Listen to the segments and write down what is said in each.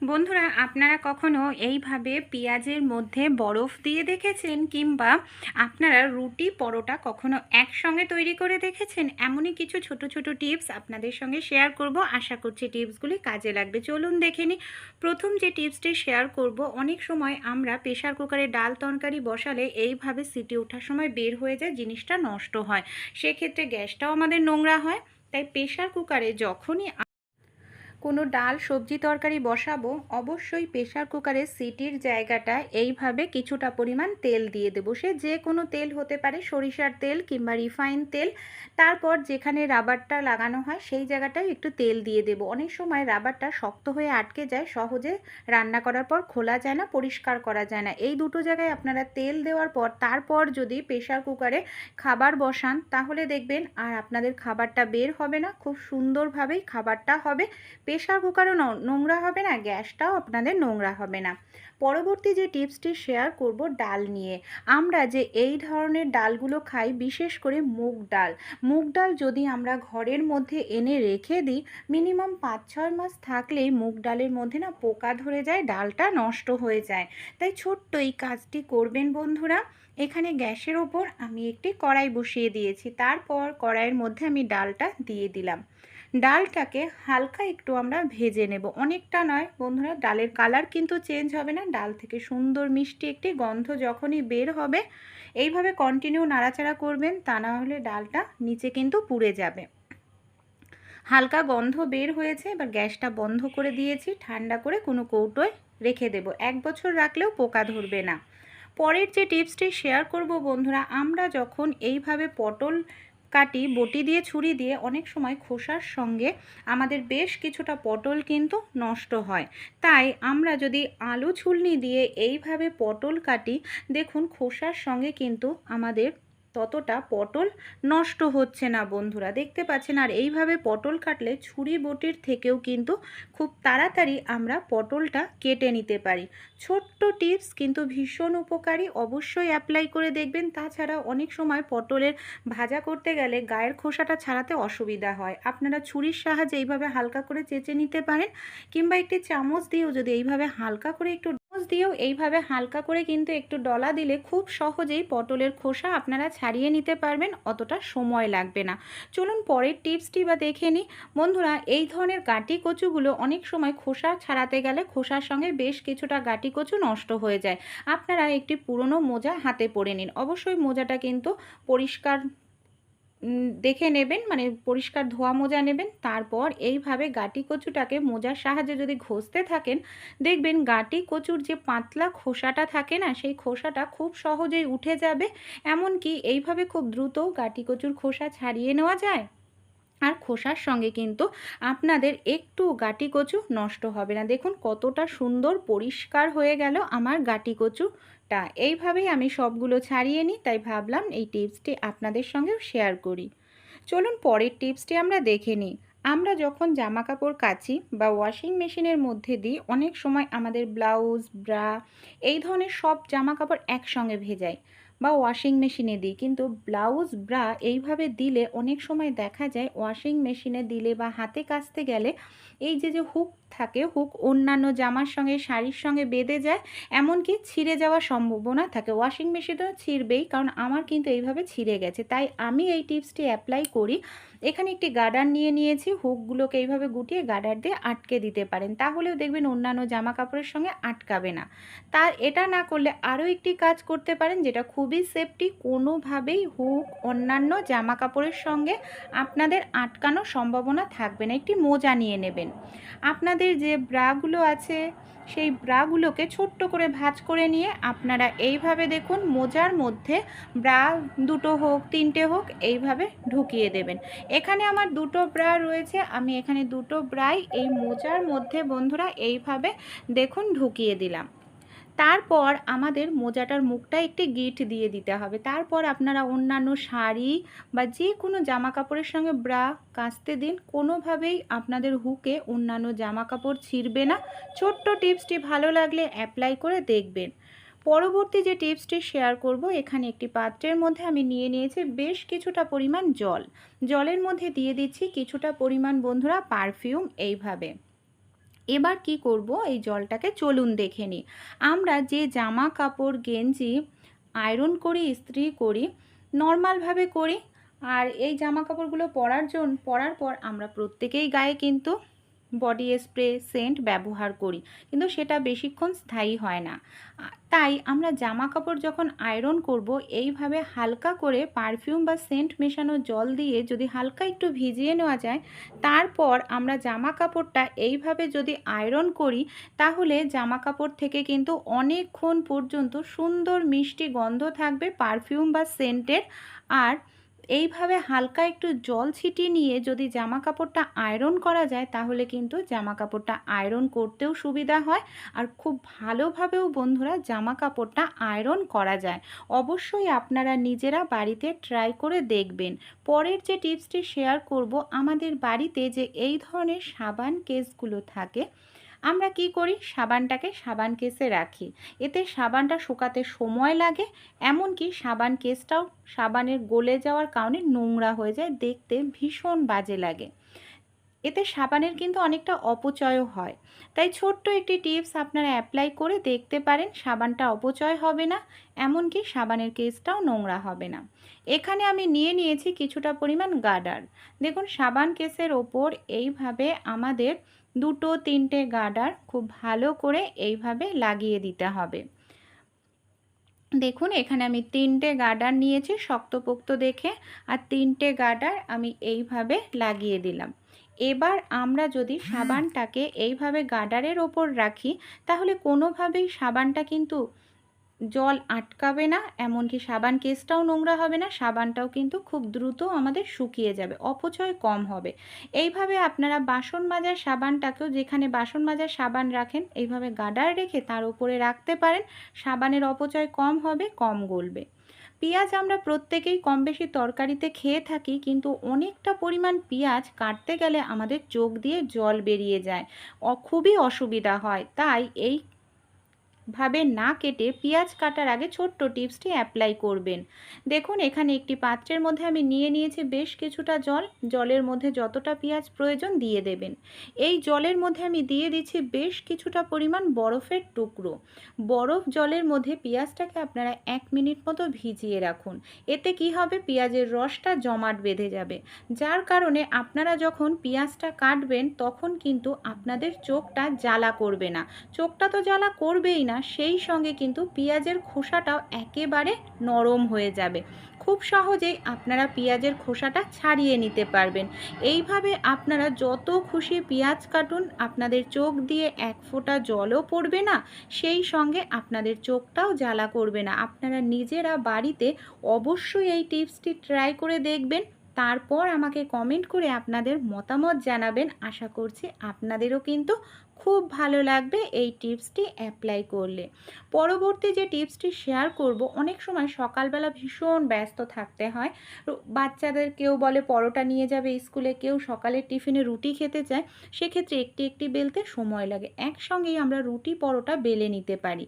বন্ধুরা, আপনারা কখনো এইভাবে পেঁয়াজের মধ্যে বরফ দিয়ে দেখেছেন কিংবা আপনারা রুটি, পরোটা কখনো একসঙ্গে তৈরি করে দেখেছেন? এমনই কিছু ছোট ছোট টিপস আপনাদের সঙ্গে শেয়ার করব। আশা করছি টিপসগুলি কাজে লাগবে। চলুন দেখে নিই। প্রথম যে টিপসটি শেয়ার করব, অনেক সময় আমরা প্রেশার কুকারে ডাল তরকারি বসালে এইভাবে সিটি ওঠার সময় বের হয়ে যায়, জিনিসটা নষ্ট হয়। সেক্ষেত্রে গ্যাসটাও আমাদের নোংরা হয়। তাই প্রেশার কুকারে যখনই কোনো ডাল সবজি তরকারি বসাবো, অবশ্যই প্রেশার কুকারের সিটির জায়গাটা এইভাবে কিছুটা পরিমাণ তেল দিয়ে দেবো। সে যে কোনো তেল হতে পারে, সরিষার তেল কিংবা রিফাইন তেল। তারপর যেখানে রাবারটা লাগানো হয়, সেই জায়গাটায় একটু তেল দিয়ে দেবো। অনেক সময় রাবারটা শক্ত হয়ে আটকে যায়, সহজে রান্না করার পর খোলা যায় না, পরিষ্কার করা যায় না। এই দুটো জায়গায় আপনারা তেল দেওয়ার পর, তারপর যদি প্রেশার কুকারে খাবার বসান, তাহলে দেখবেন আর আপনাদের খাবারটা বের হবে না, খুব সুন্দরভাবেই খাবারটা হবে। প্রেশার কুকারও নোংরা হবে না, গ্যাসটাও আপনাদের নোংরা হবে না। পরবর্তী যে টিপসটি শেয়ার করব ডাল নিয়ে, আমরা যে এই ধরনের ডালগুলো খাই, বিশেষ করে মুগ ডাল। মুগ ডাল যদি আমরা ঘরের মধ্যে এনে রেখে দিই, মিনিমাম পাঁচ ছয় মাস থাকলেই মুগ ডালের মধ্যে না পোকা ধরে যায়, ডালটা নষ্ট হয়ে যায়। তাই ছোট্ট এই কাজটি করবেন বন্ধুরা। এখানে গ্যাসের ওপর আমি একটি কড়াই বসিয়ে দিয়েছি। তারপর কড়াইয়ের মধ্যে আমি ডালটা দিয়ে দিলাম। ডালটাকে হালকা একটু আমরা ভেজে নেব। অনেকটা নয় বন্ধুরা, ডালের কালার কিন্তু চেঞ্জ হবে না। ডাল থেকে সুন্দর মিষ্টি একটি গন্ধ যখনই বের হবে, এইভাবে কন্টিনিউ নাড়াচাড়া করবেন, তা না হলে ডালটা নিচে কিন্তু পুড়ে যাবে। হালকা গন্ধ বের হয়েছে, এবার গ্যাসটা বন্ধ করে দিয়েছি, ঠান্ডা করে কোনো কৌটোয় রেখে দেব। এক বছর রাখলেও পোকা ধরবে না। পরের যে টিপসটি শেয়ার করব বন্ধুরা, আমরা যখন এইভাবে পটল কাটি, বটি দিয়ে ছুরি দিয়ে অনেক সময় খোসার সঙ্গে আমাদের বেশ কিছুটা পটল কিন্তু নষ্ট হয়। তাই আমরা যদি আলু ছুলনি দিয়ে এইভাবে পটল কাটি, দেখুন খোসার সঙ্গে কিন্তু আমাদের ততটা পটল নষ্ট হচ্ছে না, বন্ধুরা। দেখতে পাচ্ছেন, আর এইভাবে পটল কাটলে ছুরি বটির থেকেও কিন্তু খুব তাড়াতাড়ি আমরা পটলটা কেটে নিতে পারি। ছোট্ট টিপস, কিন্তু ভীষণ উপকারী। অবশ্যই অ্যাপ্লাই করে দেখবেন। তাছাড়া অনেক সময় পটলের ভাজা করতে গেলে গায়ের খোসাটা ছাড়াতে অসুবিধা হয়। আপনারা ছুরির সাহায্যে এইভাবে হালকা করে চেঁচে নিতে পারেন, কিংবা একটি চামচ দিয়েও যদি এইভাবে হালকা করে একটু দিয়েও এইভাবে হালকা করে কিন্তু একটু ডলা দিলে খুব সহজেই পটলের খোসা আপনারা ছাড়িয়ে নিতে পারবেন, অতটা সময় লাগবে না। চলুন পরের টিপসটি বা দেখে নিই। বন্ধুরা, এই ধরনের গাটি কচুগুলো অনেক সময় খোসা ছাড়াতে গেলে খোসার সঙ্গে বেশ কিছুটা গাটি কচু নষ্ট হয়ে যায়। আপনারা একটি পুরনো মোজা হাতে পরে নিন। অবশ্যই মোজাটা কিন্তু পরিষ্কার দেখে নেবেন মানে পরিষ্কার ধোয়া মোজা নেবেন, তারপর এইভাবে গাটি কচুটাকে মোজার সাহায্যে যদি ঘষতে থাকেন, দেখবেন গাটি কচুর যে পাতলা খোসাটা থাকে না, সেই খোসাটা খুব সহজেই উঠে যাবে। এমনকি এইভাবে খুব দ্রুত গাটি কচুর খোসা ছাড়িয়ে নেওয়া যায়। আর খোসার সঙ্গে কিন্তু আপনাদের একটু গাটি কচু নষ্ট হবে না। দেখুন কতটা সুন্দর পরিষ্কার হয়ে গেল আমার গাটি কচুটা এইভাবেই আমি সবগুলো ছাড়িয়ে নিই, তাই ভাবলাম এই টিপসটি আপনাদের সঙ্গেও শেয়ার করি। চলুন পরের টিপসটি আমরা দেখে নিই। আমরা যখন জামা কাপড় কাচি বা ওয়াশিং মেশিনের মধ্যে দিই, অনেক সময় আমাদের ব্লাউজ, ব্রা এই ধরনের সব জামা কাপড় একসঙ্গে ভেজায় বা ওয়াশিং মেশিনে দিই। কিন্তু ব্লাউজ ব্রা এইভাবে দিলে অনেক সময় দেখা যায় ওয়াশিং মেশিনে দিলে বা হাতে কাচতে গেলে এই যে যে হুক থাকে, হুক, অন্যান্য জামার সঙ্গে, শাড়ির সঙ্গে বেঁধে যায়, এমনকি ছিঁড়ে যাওয়ার সম্ভাবনা থাকে। ওয়াশিং মেশিনেও ছিঁড়বেই, কারণ আমার কিন্তু এইভাবে ছিঁড়ে গেছে। তাই আমি এই টিপসটি অ্যাপ্লাই করি। এখানে একটি গার্ডার নিয়ে নিয়েছি, হুকগুলোকে এইভাবে গুটিয়ে গার্ডার দিয়ে আটকে দিতে পারেন। তাহলেও দেখবেন অন্যান্য জামা কাপড়ের সঙ্গে আটকাবে না। তার এটা না করলে আরও একটি কাজ করতে পারেন, যেটা খুবই সেফটি কোনোভাবেই হুক, অন্যান্য জামা কাপড়ের সঙ্গে আপনাদের আটকানোর সম্ভাবনা থাকবে না। একটি মোজা নিয়ে নেবেন। আপনাদের যে ব্রাগুলো আছে, সেই ব্রাগুলোকে ছোট্ট করে ভাজ করে নিয়ে আপনারা এইভাবে দেখুন মোজার মধ্যে ব্রা দুটো হোক, তিনটে হোক, এইভাবে ঢুকিয়ে দেবেন। এখানে আমার দুটো ব্রা রয়েছে, আমি এখানে দুটো ব্রাই এই মোজার মধ্যে বন্ধুরা এইভাবে দেখুন ঢুকিয়ে দিলাম। তারপর আমাদের মোজাটার মুখটা একটি গিট দিয়ে দিতে হবে। তারপর আপনারা অন্যান্য শাড়ি বা যে কোনো জামা কাপড়ের সঙ্গে ব্রা কাচতে দিন। কোনোভাবেই আপনাদের হুকে অন্যান্য জামা কাপড় ছিঁড়বে না। ছোট্ট টিপসটি ভালো লাগলে অ্যাপ্লাই করে দেখবেন। পরবর্তী যে টিপসটি শেয়ার করব, এখানে একটি পাত্রের মধ্যে আমি নিয়ে নিয়েছি বেশ কিছুটা পরিমাণ জল। জলের মধ্যে দিয়ে দিচ্ছি কিছুটা পরিমাণ বন্ধুরা পারফিউম এইভাবে। এবার কি করব? এই জলটাকে চলুন দেখে নিই। আমরা যে জামা কাপড় গেঞ্জি আয়রন করি, ইস্ত্রি করি নর্মালভাবে করি, আর এই জামা কাপড়গুলো পরার জন্য পরার পর আমরা প্রত্যেকেই গায়ে কিন্তু বডি স্প্রে, সেন্ট ব্যবহার করি। কিন্তু সেটা বেশিক্ষণ স্থায়ী হয় না। তাই আমরা জামা কাপড় যখন আয়রন করব, এইভাবে হালকা করে পারফিউম বা সেন্ট মেশানো জল দিয়ে যদি হালকা একটু ভিজিয়ে নেওয়া যায়, তারপর আমরা জামা কাপড়টা এইভাবে যদি আয়রন করি, তাহলে জামা কাপড় থেকে কিন্তু অনেকক্ষণ পর্যন্ত সুন্দর মিষ্টি গন্ধ থাকবে পারফিউম বা সেন্টের। আর এইভাবে হালকা একটু জল ছিটিয়ে নিয়ে যদি জামা কাপড়টা আয়রন করা যায়, তাহলে কিন্তু জামা কাপড়টা আয়রন করতেও সুবিধা হয়। আর খুব ভালোভাবেও বন্ধুরা জামা কাপড়টা আয়রন করা যায়। অবশ্যই আপনারা নিজেরা বাড়িতে ট্রাই করে দেখবেন। পরের যে টিপসটি শেয়ার করব, আমাদের বাড়িতে যে এই ধরনের সাবান কেসগুলো থাকে আমরা কি করি? সাবানটাকে সাবান কেসে রাখি। এতে সাবানটা শুকাতে সময় লাগে, এমনকি সাবান কেসটাও সাবানের গলে যাওয়ার কারণে নোংরা হয়ে যায়, দেখতে ভীষণ বাজে লাগে। এতে সাবানের কিন্তু অনেকটা অপচয়ও হয়। তাই ছোট্ট একটি টিপস আপনারা অ্যাপ্লাই করে দেখতে পারেন, সাবানটা অপচয় হবে না, এমনকি সাবানের কেসটাও নোংরা হবে না। এখানে আমি নিয়ে নিয়েছি কিছুটা পরিমাণ গার্ডার। দেখুন, সাবান কেসের ওপর এইভাবে আমাদের দুটো তিনটে গার্ডার খুব ভালো করে এইভাবে লাগিয়ে দিতে হবে। দেখুন, এখানে আমি তিনটে গার্ডার নিয়েছি শক্তপোক্ত দেখে, আর তিনটে গার্ডার আমি এইভাবে লাগিয়ে দিলাম। এবার আমরা যদি সাবানটাকে এইভাবে গার্ডারের ওপর রাখি, তাহলে কোনোভাবেই সাবানটা কিন্তু জল আটকাবে না, এমনকি সাবান কেসটাও নোংরা হবে না, সাবানটাও কিন্তু খুব দ্রুত আমাদের শুকিয়ে যাবে, অপচয় কম হবে। এইভাবে আপনারা বাসন মাজার সাবানটাকেও যেখানে বাসন মাজার সাবান রাখেন, এইভাবে গাডার রেখে তার উপরে রাখতে পারেন, সাবানের অপচয় কম হবে, কম গলবে। পেঁয়াজ আমরা প্রত্যেকেই কম বেশি তরকারিতে খেয়ে থাকি, কিন্তু অনেকটা পরিমাণ পেঁয়াজ কাটতে গেলে আমাদের চোখ দিয়ে জল বেরিয়ে যায় খুবই অসুবিধা হয়। তাই এই ভাবে না কেটে পেঁয়াজ কাটার আগে ছোট্ট টিপসটি অ্যাপ্লাই করবেন। দেখুন, এখানে একটি পাত্রের মধ্যে আমি নিয়ে নিয়েছি বেশ কিছুটা জল। জলের মধ্যে যতটা পেঁয়াজ প্রয়োজন দিয়ে দেবেন। এই জলের মধ্যে আমি দিয়ে দিচ্ছি বেশ কিছুটা পরিমাণ বরফের টুকরো। বরফ জলের মধ্যে পেঁয়াজটাকে আপনারা এক মিনিট মতো ভিজিয়ে রাখুন। এতে কি হবে? পেঁয়াজের রসটা জমাট বেঁধে যাবে। যার কারণে আপনারা যখন পেঁয়াজটা কাটবেন, তখন কিন্তু আপনাদের চোখটা জ্বালা করবে না। চোখটা তো জ্বালা করবেই না। সেই সঙ্গে কিন্তু পেঁয়াজের খোসাটাও একেবারে নরম হয়ে যাবে। খুব সহজেই আপনারা পেঁয়াজের খোসাটা ছাড়িয়ে নিতে পারবেন। এইভাবে আপনারা যত খুশি পেঁয়াজ কাটুন, আপনাদের চোখ দিয়ে এক ফোঁটা জলও পড়বে না, সেই সঙ্গে আপনাদের চোখটাও জ্বালা করবে না। আপনারা নিজেরা বাড়িতে অবশ্যই এই টিপসটি ট্রাই করে দেখবেন। তারপর আমাকে কমেন্ট করে আপনাদের মতামত জানাবেন। আশা করছি আপনাদেরও কিন্তু খুব ভালো লাগবে এই টিপসটি অ্যাপ্লাই করলে। পরবর্তী যে টিপসটি শেয়ার করব, অনেক সময় সকালবেলা ভীষণ ব্যস্ত থাকতে হয়। বাচ্চাদের কেউ বলে পরোটা নিয়ে যাবে স্কুলে, কেউ সকালের টিফিনে রুটি খেতে চায়, সেক্ষেত্রে একটি একটি বেলতে সময় লাগে। একসঙ্গেই আমরা রুটি, পরোটা বেলে নিতে পারি।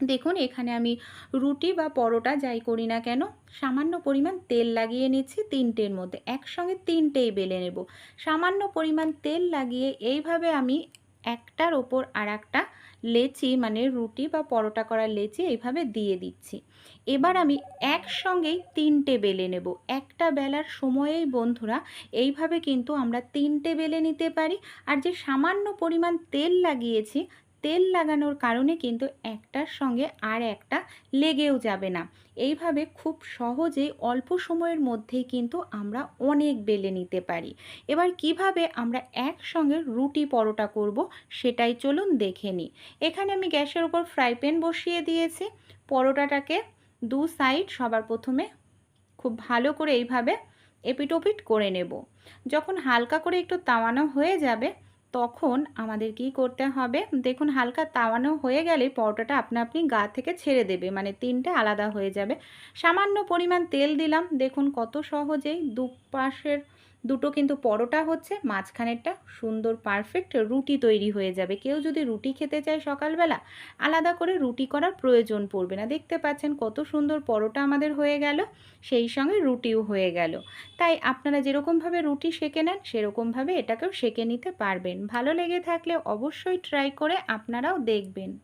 দেখুন, এখানে আমি রুটি বা পরোটা যাই করি না কেন, সামান্য পরিমাণ তেল লাগিয়ে নিচ্ছি তিনটের মধ্যে। একসঙ্গে তিনটেই বেলে নেব। সামান্য পরিমাণ তেল লাগিয়ে এইভাবে আমি একটার ওপর আর একটা লেচি মানে রুটি বা পরোটা করা লেচি এইভাবে দিয়ে দিচ্ছি। এবার আমি একসঙ্গেই তিনটে বেলে নেব। একটা বেলার সময়েই বন্ধুরা, এইভাবে কিন্তু আমরা তিনটে বেলে নিতে পারি। আর যে সামান্য পরিমাণ তেল লাগিয়েছি তেল লাগানোর কারণে কিন্তু একটার সঙ্গে আর একটা লেগেও যাবে না। এইভাবে খুব সহজেই অল্প সময়ের মধ্যেই কিন্তু আমরা অনেক বেলে নিতে পারি। এবার কীভাবে আমরা একসঙ্গে রুটি পরোটা করব সেটাই চলুন দেখে নিই। এখানে আমি গ্যাসের উপর ফ্রাই প্যান বসিয়ে দিয়েছি। পরোটাটাকে দু সাইড সবার প্রথমে খুব ভালো করে এইভাবে এপিটোপিট করে নেব। যখন হালকা করে একটু তাওয়ানো হয়ে যাবে তখন আমাদের কি করতে হবে? দেখুন, হালকা তাওয়ানো হয়ে গেলে পরোটাটা আপনা আপনি গা থেকে ছেড়ে দেবে মানে তিনটে আলাদা হয়ে যাবে। সামান্য পরিমাণ তেল দিলাম। দেখুন কত সহজেই দুপাশের দুটো কিন্তু পরোটা হচ্ছে, মাঝখানেরটা সুন্দর পারফেক্ট রুটি তৈরি হয়ে যাবে। কেউ যদি রুটি খেতে চায় সকালবেলা, আলাদা করে রুটি করার প্রয়োজন পড়বে না। দেখতে পাচ্ছেন কত সুন্দর পরোটা আমাদের হয়ে গেল, সেই সঙ্গে রুটিও হয়ে গেল। তাই আপনারা যেরকমভাবে রুটি সেঁকে নেন, সেরকমভাবে এটাকেও সেঁকে নিতে পারবেন। ভালো লেগে থাকলে অবশ্যই ট্রাই করে আপনারাও দেখবেন।